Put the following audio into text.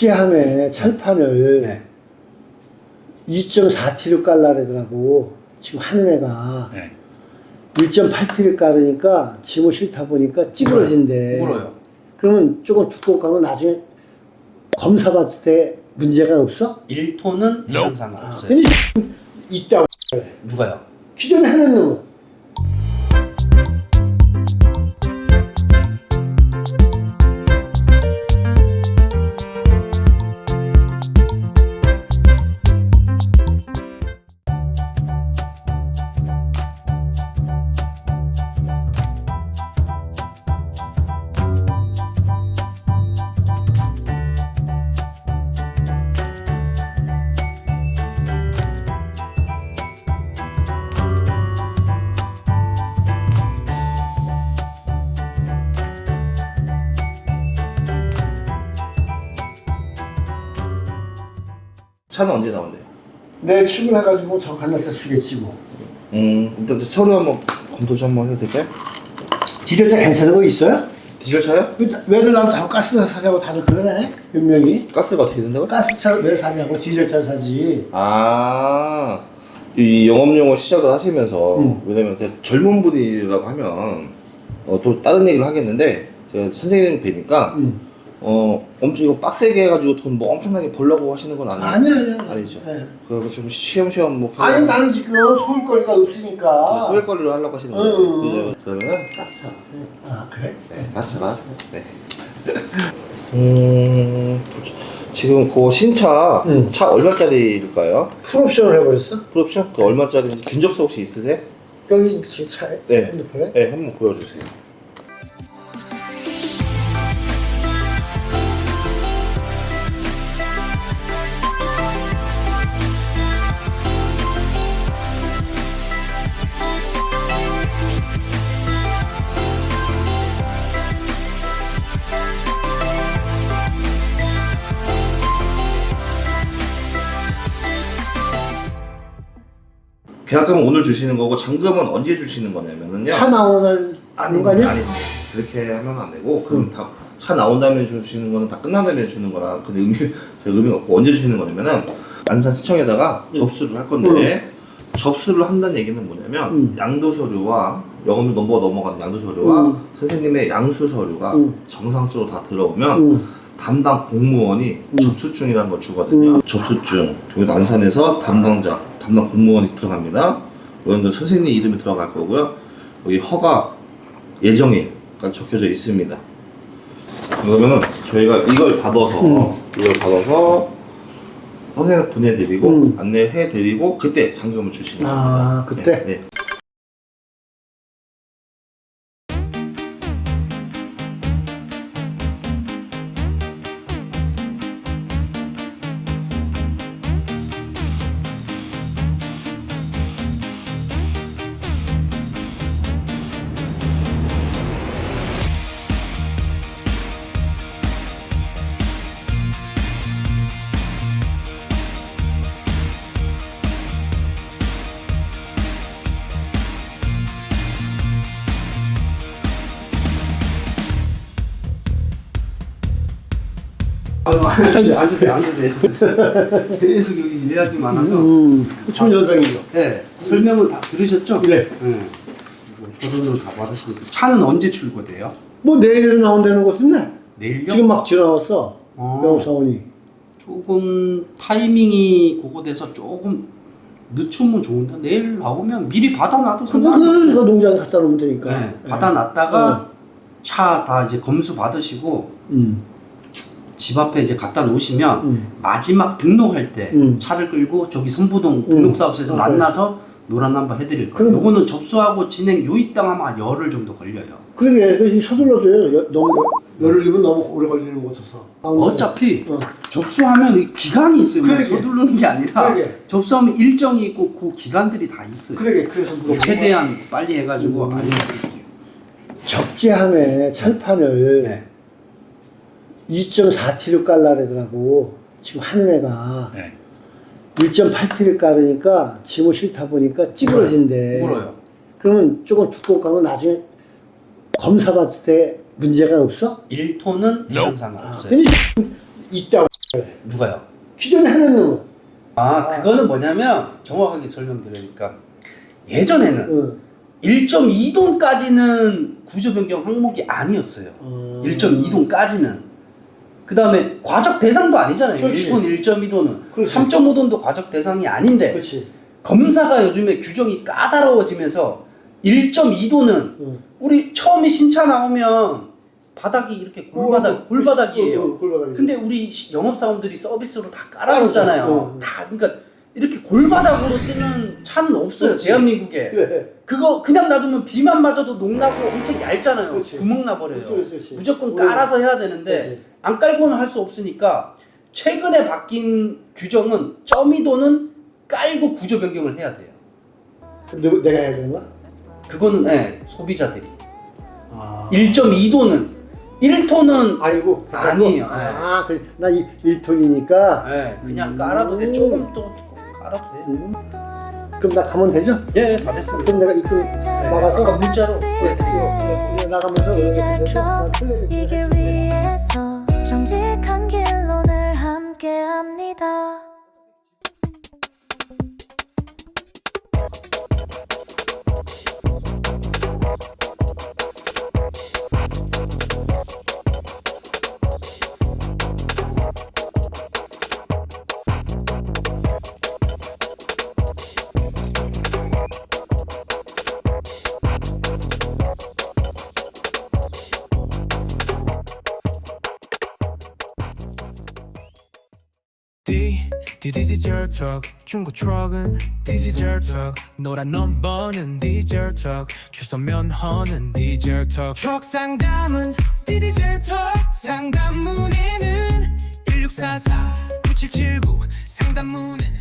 적재함에 철판을 네. 2.4T로 깔라래더라고. 지금 하는 애가 네. 1.8T를 깔으니까 지금 싫다 보니까 찌그러진대. 울어요. 그러면 조금 두껍고 하면 나중에 검사 받을 때 문제가 없어? 1톤은 이상상 아, 없어요. 근데 있다고. 누가요? 기존에 해놓는 거. 차는 언제 나온대요? 내일 출근해가지고 저 간날 때 쓰겠지 뭐. 음, 일단 서류 한번 검토 좀 한번 해도 될까요? 디젤차 괜찮은 거 있어요? 디젤 차요? 왜- 왜들 나한테 자꾸 가스 사자고 다들 그러네? 몇 명이? 가스가 어떻게 된다고요? 가스차 왜 사냐고 디젤차 사지. 아, 이 영업용을 시작을 하시면서 음. 왜냐면 제가 젊은 분이라고 하면 어, 또 다른 얘기를 하겠는데 제가 선생님 뵈니까 응. 어 엄청 이거 빡세게 해가지고 돈 뭐 엄청나게 벌려고 하시는 건 아니에요. 아니야, 아니야. 아니죠. 네. 그거 좀 쉬엄쉬엄 뭐 아니 나는 지금 소일거리가 없으니까. 소일거리를 하려고 하시는 응, 거예요. 응, 그죠? 그러면 가스차 가세요. 아 그래? 네, 가스차 가세요. 네. 음, 지금 그 신차 응. 차 얼마짜리일까요? 풀옵션을 해버렸어? 풀옵션 그 얼마짜리인지 견적서 혹시 있으세요? 여기 제 차에 네. 핸드폰에? 네, 한번 보여주세요. 계약금은 오늘 주시는 거고 잔금은 언제 주시는 거냐면은요. 차 나오는 날 아닌 거 아니야? 아니 그렇게 하면 안 되고 그럼 다 차 나온 다음에 주시는 거는 다 끝난 다음에 주는 거라 근데 의미 별 의미가 없고 언제 주시는 거냐면은 안산 시청에다가 접수를 할 건데 접수를 한다는 얘기는 뭐냐면 음. 양도 서류와 영업 넘버가 넘어가는 양도 서류와 음. 선생님의 양수 서류가 음. 정상적으로 다 들어오면 응. 담당 공무원이 음. 접수증이라는 걸 주거든요. 접수증. 여기 안산에서 담당자, 담당 공무원이 들어갑니다. 여러분들 선생님 이름이 들어갈 거고요. 여기 허가 예정일가 적혀져 있습니다. 그러면은 저희가 이걸 받아서 음. 이걸 받아서 선생님 보내드리고 음. 안내해 드리고 그때 잔금을 주시는 아, 겁니다. 그때? 네, 네. 앉으세요, 앉으세요, 앉으세요. 계속 여기 예약이 많아서. 음. 좋은 여성이죠. 네, 설명을 다 들으셨죠? 네. 네. 조선을 다 받으시니까. 차는 언제 출고돼요? 뭐 내일은 나온다는 것 같은데? 내일요? 지금 막 지나왔어. 어. 영사원이. 조금 타이밍이 그거 돼서 조금 늦추면 좋은데 내일 나오면 미리 받아놔도 그거 그 상관없어요. 농장에 갖다 놓으면 되니까. 네, 받아놨다가 차 다 이제 검수 받으시고 음. 집 앞에 이제 갖다 놓으시면 음. 마지막 등록할 때 음. 차를 끌고 저기 선부동 등록사업소에서 음. 만나서 노란 남바 해드릴 거예요. 그럼- 요거는 접수하고 진행 요 이땅 하면 열흘 정도 걸려요. 그러게, 그 서둘러줘요. 여, 너무, 열흘이면 너무 오래 걸리는 것 같아서. 아, 어차피 어. 접수하면 이 기간이 있어요. 뭐 그러게. 서두르는 게 아니라 그러게. 접수하면 일정이 있고 그 기간들이 다 있어요. 그러게, 그래서 물어본 최대한 빨리 해가지고 음. 알려드릴게요. 적재함에 철판을 네. 2.4T로 깔라래더라고. 지금 하는 애가 네. 1.8T를 깔으니까 지금 싫다 보니까 찌그러진대. 울어요. 그러면 조금 두껍고 하면 나중에 검사 받을 때 문제가 없어? 1톤은 이상상 아, 없어요. 근데 있다고. 누가요? 기존에 해놓는 거. 아, 그거는 뭐냐면 정확하게 설명드리니까 예전에는 응. 1.2돈까지는 구조 변경 항목이 아니었어요. 어. 1.2돈까지는. 그 다음에 과적 대상도 아니잖아요. 그렇지. 1톤, 1.2돈은. 그렇지. 3.5돈도 과적 대상이 아닌데 그렇지. 검사가 요즘에 규정이 까다로워지면서 1.2돈은 응. 우리 처음에 신차 나오면 바닥이 이렇게 골바닥, 어, 골바닥이에요. 어, 골바닥이에요. 근데 우리 시- 영업 사원들이 서비스로 다. 응. 다 그러니까 이렇게 골바닥으로 쓰는 차는 없어요. 그렇지. 대한민국에. 그래. 그거 그냥 놔두면 비만 맞아도 녹나고 엄청 얇잖아요. 그렇지. 구멍 나버려요. 그렇지, 그렇지. 무조건 응. 깔아서 해야 되는데 그렇지. 안 깔고는 할 수 없으니까 최근에 바뀐 규정은 점이도는 깔고 구조 변경을 해야 돼요. 그럼 너- 내가 해야 되는 거야? 그거는 네, 소비자들이. 아. 1.2도는 1톤은 아니고 아니에요. 아, 그래. 나 이, 1톤이니까 네, 그냥 음. 깔아도 돼. 조금 또 돼. 음. 그럼 나 가면 되죠? 예, 다 됐습니다. 그럼 내가 입금 나가서 아까 문자로 네, 나가면서 트럭 텔레비전 D D 디지털 턱 중고 트럭은 디지털 턱 노란 넘버는 디지털 턱 주소 면허는 디지털 턱 트럭 상담은 디지털 턱 상담 문의는 1644 9779 상담 문의는